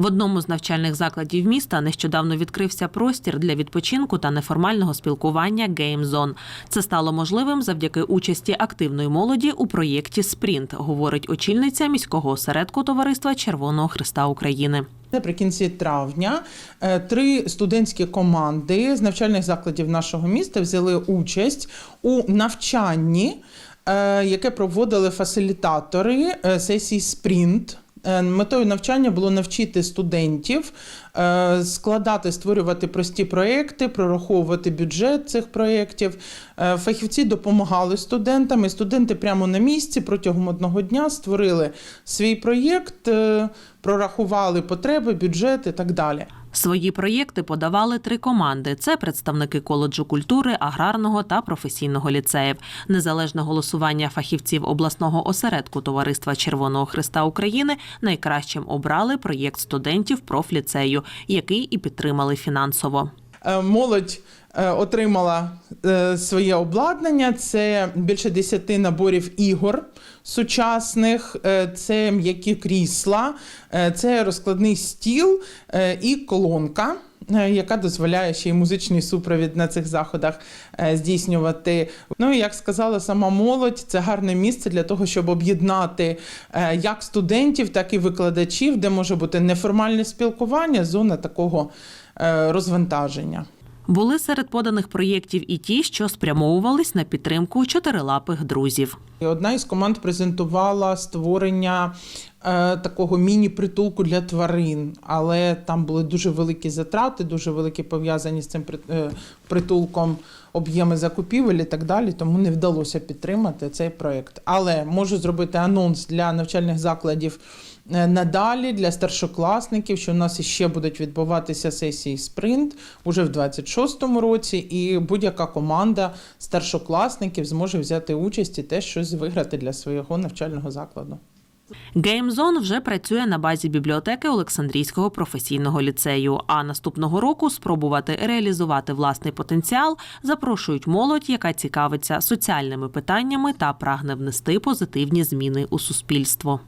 В одному з навчальних закладів міста нещодавно відкрився простір для відпочинку та неформального спілкування Zone. Це стало можливим завдяки участі активної молоді у проєкті Спринт, говорить очільниця міського осередку товариства Червоного Христа України. Наприкінці травня е, три студентські команди з навчальних закладів нашого міста взяли участь у навчанні, е, яке проводили фасилітатори е, сесії Спринт. Е, Метою навчання було навчити студентів е, складати, створювати прості проекти, прораховувати бюджет цих проєктів. Е, Фахівці допомагали студентам, і студенти прямо на місці протягом одного дня створили свій проєкт, прорахували потреби, бюджет і так далі. Свої проєкти подавали три команди: це представники коледжу культури, аграрного та професійного ліцеїв. Незалежне голосування фахівців обласного осередку Товариства Червоного Христа України найкращим обрали проєкт студентів профліцею, який і підтримали фінансово. Е, Молодь е, отримала е, своє обладнання. Це більше 10 наборів ігор сучасних, це м'які крісла, це розкладний стіл і колонка. Е, Яка дозволяє ще й музичний супровід на цих заходах е, здійснювати. Ну і як сказала сама молодь, це гарне місце для того, щоб об'єднати е, як студентів, так і викладачів, де може бути неформальне спілкування, зона такого розвантаження. Були серед поданих проєктів і ті, що спрямовувались на підтримку чотирилапих друзів. Одна із команд презентувала створення такого міні-притулку для тварин, але там були дуже великі затрати, дуже великі пов'язані з цим е, притулком об'єми закупівель і так далі, тому не вдалося підтримати цей проєкт. Але можу зробити анонс для навчальних закладів е, надалі для старшокласників, що у нас іще будуть відбуватися сесії спринт уже в 26-му році, і будь-яка команда старшокласників зможе взяти участь і теж щось виграти для свого навчального закладу. Геймзон вже працює на базі бібліотеки Олександрійського професійного ліцею. А наступного року спробувати реалізувати власний потенціал запрошують молодь, яка цікавиться соціальними питаннями та прагне внести позитивні зміни у суспільство.